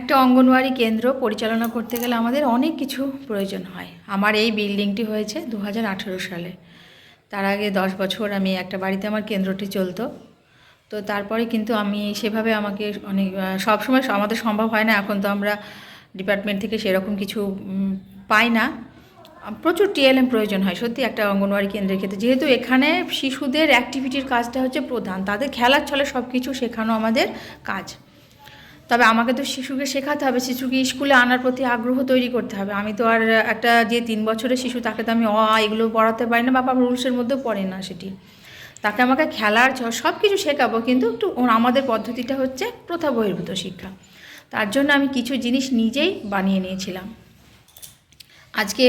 একটা অঙ্গনওয়াড়ি কেন্দ্র পরিচালনা করতে গেলে আমাদের অনেক কিছু প্রয়োজন হয়। আমার এই বিল্ডিংটি হয়েছে দু হাজার আঠেরো সালে। তার আগে দশ বছর আমি একটা বাড়িতে আমার কেন্দ্রটি চলতো। তো তারপরে কিন্তু আমি সেভাবে আমাকে অনেক সব সময় আমাদের সম্ভব হয় না। এখন তো আমরা ডিপার্টমেন্ট থেকে সেরকম কিছু পাই না। প্রচুর টিএলএম প্রয়োজন হয়। সত্যি একটা অঙ্গনওয়াড়ি কেন্দ্রের ক্ষেত্রে। যেহেতু এখানে শিশুদের অ্যাক্টিভিটির কাজটা হচ্ছে প্রধান, তাদের খেলার ছলে সব কিছু শেখানো আমাদের কাজ। তবে আমাকে তো শিশুকে শেখাতে হবে, শিশুকে স্কুলে আনার প্রতি আগ্রহ তৈরি করতে হবে। আমি তো আর একটা যে তিন বছরের শিশু, তাকে তো আমি অ এগুলো পড়াতে পারি না বা রুলসের মধ্যেও পড়ে না সেটি। তাকে আমাকে খেলার সব কিছু শেখাবো, কিন্তু একটু আমাদের পদ্ধতিটা হচ্ছে প্রথা বহির্ভূত শিক্ষা। তার জন্য আমি কিছু জিনিস নিজেই বানিয়ে নিয়েছিলাম। আজকে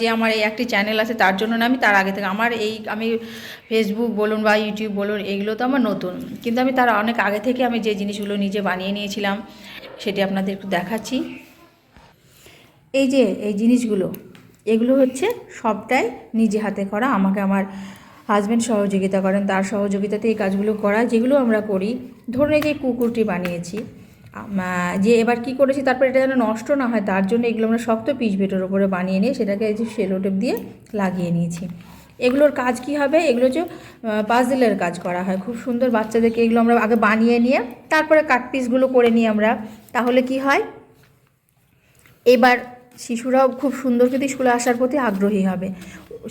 যে আমার এই একটি চ্যানেল আছে তার জন্য না আমি তার আগে থেকে, আমার এই, আমি ফেসবুক বলুন বা ইউটিউব বলুন, এগুলো তো আমার নতুন। কিন্তু আমি তার অনেক আগে থেকে আমি যে জিনিসগুলো নিজে বানিয়ে নিয়েছিলাম, সেটি আপনাদের একটু দেখাচ্ছি। এই যে, এই জিনিসগুলো, এগুলো হচ্ছে সবটাই নিজে হাতে করা। আমাকে আমার হাজব্যান্ড সহযোগিতা করেন, তার সহযোগিতাতে এই কাজগুলো করা, যেগুলো আমরা করি। ধরুন এই যে কুকুরটি বানিয়েছি যে এবার কি করেছি, তারপর এটা যেন নষ্ট না হয়, তার জন্য এগুলো আমরা শক্ত পিচ বেটের ওপরে বানিয়ে নিয়ে সেটাকে এই যে সেলোটেপ দিয়ে লাগিয়ে নিয়েছি। এগুলোর কাজ কি হবে? এগুলো যে পাজলের কাজ করা হয়। খুব সুন্দর বাচ্চাদেরকে এগুলো আমরা আগে বানিয়ে নিয়ে, তারপরে কাট পিসগুলো করে নিই আমরা। তাহলে কি হয়? এবার শিশুরাও খুব সুন্দর কিন্তু স্কুলে আসার প্রতি আগ্রহী হবে।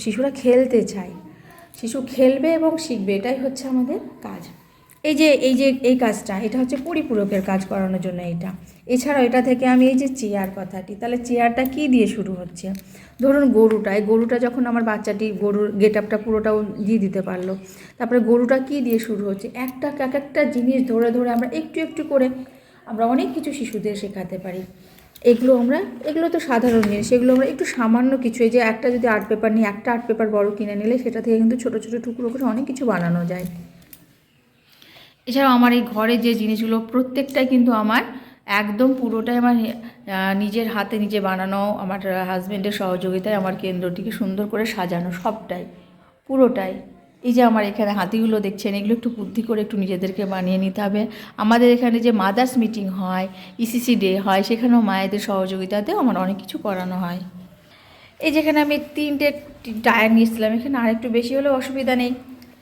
শিশুরা খেলতে চায়। শিশু খেলবে এবং শিখবে, এটাই হচ্ছে আমাদের কাজ। এই যে এই যে, এই কাজটা, এটা হচ্ছে পরিপূরকের কাজ করানোর জন্য এটা। এছাড়াও এটা থেকে আমি এই যে চেয়ার কথাটি, তাহলে চেয়ারটা কী দিয়ে শুরু হচ্ছে? ধরুন গরুটা, এই গরুটা যখন আমার বাচ্চাটি গরুর গেট আপটা পুরোটাও দিয়ে দিতে পারল, তারপরে গরুটা কী দিয়ে শুরু হচ্ছে? একটা, এক একটা জিনিস ধরে ধরে আমরা একটু একটু করে আমরা অনেক কিছু শিশুদের শেখাতে পারি। এগুলো আমরা, এগুলো তো সাধারণ জিনিস, এগুলো আমরা একটু সামান্য কিছু, এই যে একটা যদি আর্ট পেপার নিয়ে, একটা আর্ট পেপার বড় কিনে নিলে সেটা থেকে কিন্তু ছোটো ছোটো টুকরো করে অনেক কিছু বানানো যায়। এছাড়াও আমার এই ঘরে যে জিনিসগুলো প্রত্যেকটাই কিন্তু আমার একদম পুরোটাই আমার নিজের হাতে নিজে বানানো, আমার হাজব্যান্ডের সহযোগিতায় আমার কেন্দ্রটিকে সুন্দর করে সাজানো, সবটাই, পুরোটাই। এই যে আমার এখানে হাতিগুলো দেখছেন, এগুলো একটু বুদ্ধি করে একটু নিজেদেরকে বানিয়ে নিতে হবে। আমাদের এখানে যে মাদার্স মিটিং হয় ইসিসি ডে হয়, সেখানেও মায়েদের সহযোগিতাতেও আমার অনেক কিছু করানো হয়। এই যেখানে আমি তিনটে টায়ার নিয়েছিলাম এখানে আর একটু বেশি হলেও অসুবিধা নেই।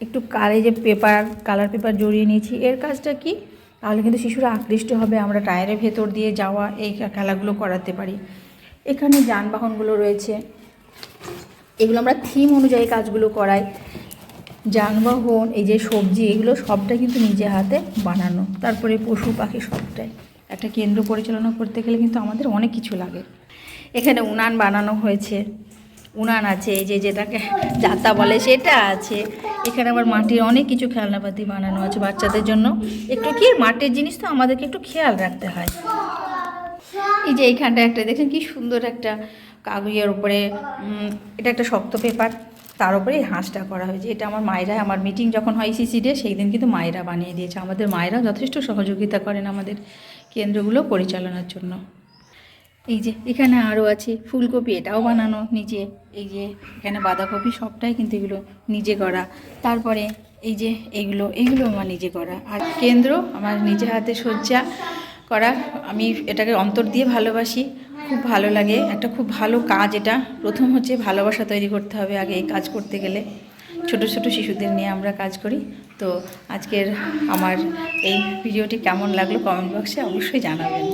একটু কালে যে পেপার কালার পেপার জড়িয়ে নিয়েছি। এর কাজটা কি? তাহলে কিন্তু শিশুরা আকৃষ্ট হবে, আমরা টায়ারের ভেতর দিয়ে যাওয়া এই খেলাগুলো করাতে পারি। এখানে যানবাহনগুলো রয়েছে। এগুলো আমরা থিম অনুযায়ী কাজগুলো করাই। যানবাহন, এই যে সবজি, এগুলো সবটাই কিন্তু নিজে হাতে বানানো। তারপরে পশু পাখি সবটাই। একটা কেন্দ্র পরিচালনা করতে গেলে কিন্তু আমাদের অনেক কিছু লাগে। এখানে উনান বানানো হয়েছে। উনান আছে, এই যে যেটাকে যাতা বলে সেটা আছে। এখানে আবার মাটির অনেক কিছু খেলনাপাতি বানানো আছে বাচ্চাদের জন্য। একটু কি মাটির জিনিস তো আমাদেরকে একটু খেয়াল রাখতে হয়। এই যে এইখানটা একটা, দেখেন কি সুন্দর একটা কাগজের উপরে এটা একটা শক্ত পেপার, তার উপরে হাঁসটা করা হয়েছে। এটা আমার মায়েরা, আমার মিটিং যখন হয় সিসি ডে সেই দিন কিন্তু মায়েরা বানিয়ে দিয়েছে। আমাদের মায়েরা যথেষ্ট সহযোগিতা করেন আমাদের কেন্দ্রগুলো পরিচালনার জন্য। এই যে, এখানে আরও আছে ফুলকপি, এটাও বানানো নিজে। এই যে, এখানে বাঁধাকপি সবটাই কিন্তু এগুলো নিজে করা। তারপরে এই যে এইগুলো এইগুলো আমার নিজে করা। আর কেন্দ্র আমার নিজে হাতে সজ্জা করা। আমি এটাকে অন্তর দিয়ে ভালোবাসি, খুব ভালো লাগে। একটা খুব ভালো কাজ এটা। প্রথম হচ্ছে ভালোবাসা তৈরি করতে হবে আগে এই কাজ করতে গেলে। ছোট ছোট শিশুদের নিয়ে আমরা কাজ করি। তো আজকের আমার এই ভিডিওটি কেমন লাগল কমেন্ট বক্সে অবশ্যই জানাবেন।